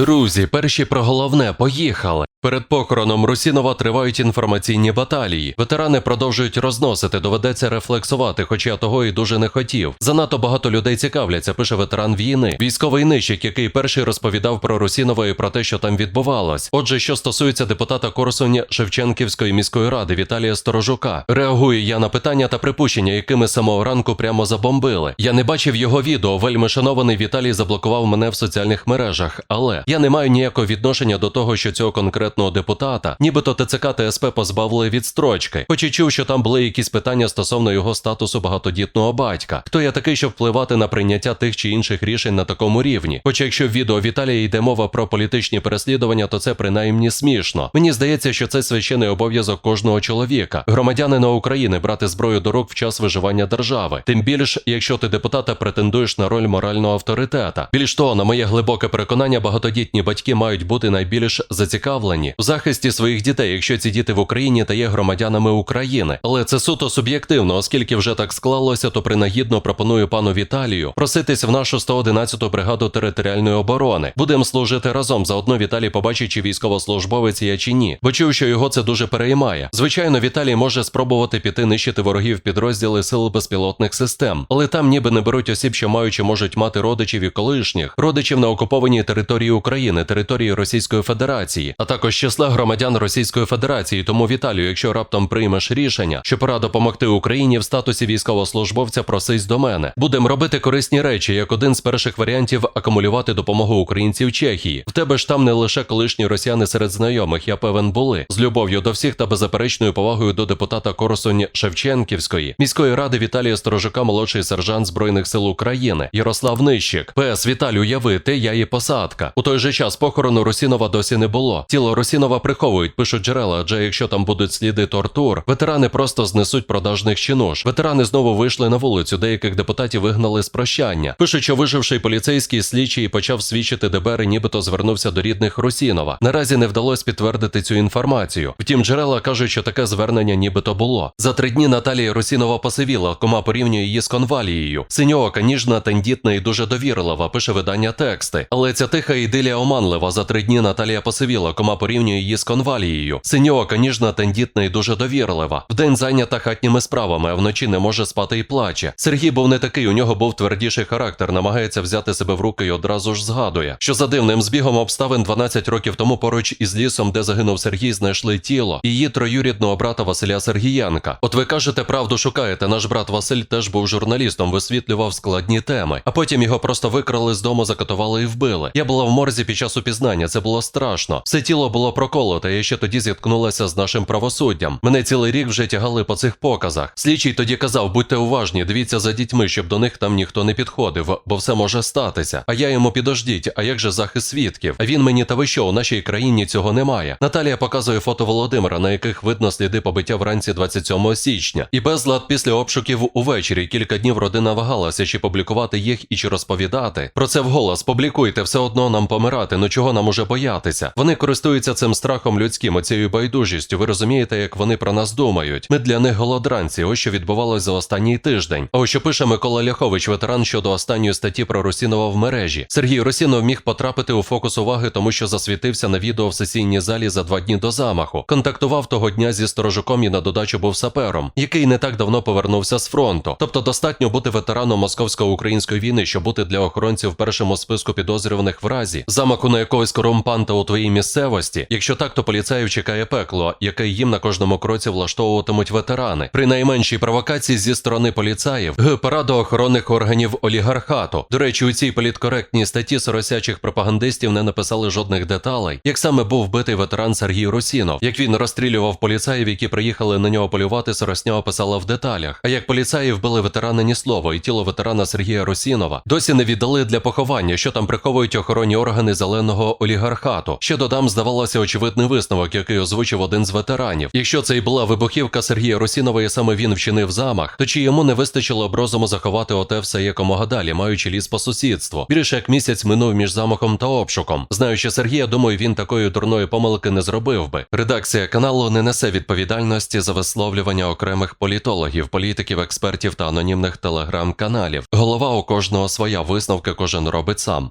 Друзі, перші про головне поїхали. Перед похороном Русінова тривають інформаційні баталії. Ветерани продовжують розносити, доведеться рефлексувати, хоча того і дуже не хотів. Занадто багато людей цікавляться, пише ветеран війни. Військовий нищик, який перший розповідав про Русінова і про те, що там відбувалось. Отже, що стосується депутата Корсуня Шевченківської міської ради Віталія Сторожука, реагую я на питання та припущення, якими самого ранку прямо забомбили. Я не бачив його відео. Вельми шанований Віталій заблокував мене в соціальних мережах, але я не маю ніякого відношення до того, що цього конкретного депутата, нібито ТЦК та СП позбавили від строчки, хоч і чув, що там були якісь питання стосовно його статусу багатодітного батька. Хто я такий, щоб впливати на прийняття тих чи інших рішень на такому рівні? Хоча якщо в відео Віталія йде мова про політичні переслідування, то це принаймні смішно. Мені здається, що це священий обов'язок кожного чоловіка, громадянина України, брати зброю до рук в час виживання держави. Тим більш, якщо ти депутата претендуєш на роль морального авторитета. Більш того, на моє глибоке переконання, багатодітні батьки мають бути найбільш зацікавлені в захисті своїх дітей, якщо ці діти в Україні та є громадянами України. Але це суто суб'єктивно, оскільки вже так склалося, то принагідно пропоную пану Віталію проситись в нашу 111-ту бригаду територіальної оборони. Будемо служити разом. Заодно Віталій побачить, чи військовослужбовець я чи ні. Бо чув, що його це дуже переймає. Звичайно, Віталій може спробувати піти нищити ворогів підрозділи сил безпілотних систем, але там ніби не беруть осіб, що маючи можуть мати родичів і колишніх, родичів на окупованій території території Російської Федерації, а також числа громадян Російської Федерації. Тому Віталію, якщо раптом приймеш рішення, що пора допомогти Україні в статусі військовослужбовця, просись до мене. Будемо робити корисні речі, як один з перших варіантів акумулювати допомогу українців Чехії. В тебе ж там не лише колишні росіяни серед знайомих, я певен були з любов'ю до всіх та беззаперечною повагою до депутата Корсунь Шевченківської міської ради Віталія Сторожука, молодший сержант збройних сил України Ярослав Нищик. ПС Віталю, яви, ти я і посадка. У той же час похорону Русінова досі не було. Тіло Русінова приховують, пишуть джерела, адже якщо там будуть сліди тортур, ветерани просто знесуть продажних чинуш. Ветерани знову вийшли на вулицю. Деяких депутатів вигнали з прощання. Пишуть, що виживший поліцейський слідчий почав свідчити ДБР, і нібито звернувся до рідних Русінова. Наразі не вдалося підтвердити цю інформацію. Втім, джерела кажуть, що таке звернення нібито було. За три дні Наталія Русінова посивіла, кома порівнює її з конвалією. Синьоока, ніжна, тендітна і дуже довірлива, пише видання тексти. Але ця тиха ідилія оманлива. За три дні Наталія посивіла, кома порівнює її з конвалією. Синьоока, ніжна, тендітна і дуже довірлива. Вдень зайнята хатніми справами, а вночі не може спати і плаче. Сергій був не такий, у нього був твердіший характер, намагається взяти себе в руки і одразу ж згадує. Що за дивним збігом обставин 12 років тому поруч із лісом, де загинув Сергій, знайшли тіло її троюрідного брата Василя Сергіянка. От ви кажете, правду шукаєте. Наш брат Василь теж був журналістом, висвітлював складні теми. А потім його просто викрали з дому, закатували і вбили. Я була в морзі під час упізнання. Це було страшно. Все тіло було проколоте. Я ще тоді зіткнулася з нашим правосуддям. Мене цілий рік вже тягали по цих показах. Слідчий тоді казав, будьте уважні, дивіться за дітьми, щоб до них там ніхто не підходив, бо все може статися. А я йому підождіть, а як же захист свідків? А він мені та ви що, у нашій країні цього немає. Наталія показує фото Володимира, на яких видно сліди побиття вранці 27 січня. І безлад після обшуків увечері. Кілька днів родина вагалася, чи публікувати їх і чи розповідати. Про це вголос публікуйте, все одно нам помирати. Ну чого нам уже боятися? Вони користуються цим страхом людським, оцією байдужістю. Ви розумієте, як вони про нас думають. Ми для них голодранці. Ось що відбувалось за останній тиждень. А ось що пише Микола Ляхович, ветеран щодо останньої статті про Русінова в мережі. Сергій Русінов міг потрапити у фокус уваги, тому що засвітився на відео в сесійній залі за два дні до замаху. Контактував того дня зі сторожуком і на додачу був сапером, який не так давно повернувся з фронту. Тобто достатньо бути ветераном московсько-української війни, щоб бути для охоронців в першому списку підозрюваних в разі замаху на якогось корумпанта у твоїй місцевості. Якщо так, то поліцаїв чекає пекло, яке їм на кожному кроці влаштовуватимуть ветерани. При найменшій провокації зі сторони поліцаїв параду охоронних органів олігархату. До речі, у цій політкоректній статті соросячих пропагандистів не написали жодних деталей, як саме був вбитий ветеран Сергій Русінов, як він розстрілював поліцаїв, які приїхали на нього полювати. Соросня описала в деталях. А як поліцаї вбили ветерана ні слова, і тіло ветерана Сергія Русінова досі не віддали для поховання, що там приховують охоронні органи зеленого олігархату. Ще додам, здавалося, очевидний висновок, який озвучив один з ветеранів. Якщо це і була вибухівка Сергія Русінова, саме він вчинив замах, то чи йому не вистачило б розуму заховати оте все якомога далі, маючи ліс по сусідству? Більше як місяць минув між замахом та обшуком. Знаючи Сергія, думаю, він такої дурної помилки не зробив би. Редакція каналу не несе відповідальності за висловлювання окремих політологів, політиків, експертів та анонімних телеграм-каналів. Голова у кожного своя висновки кожен робить сам.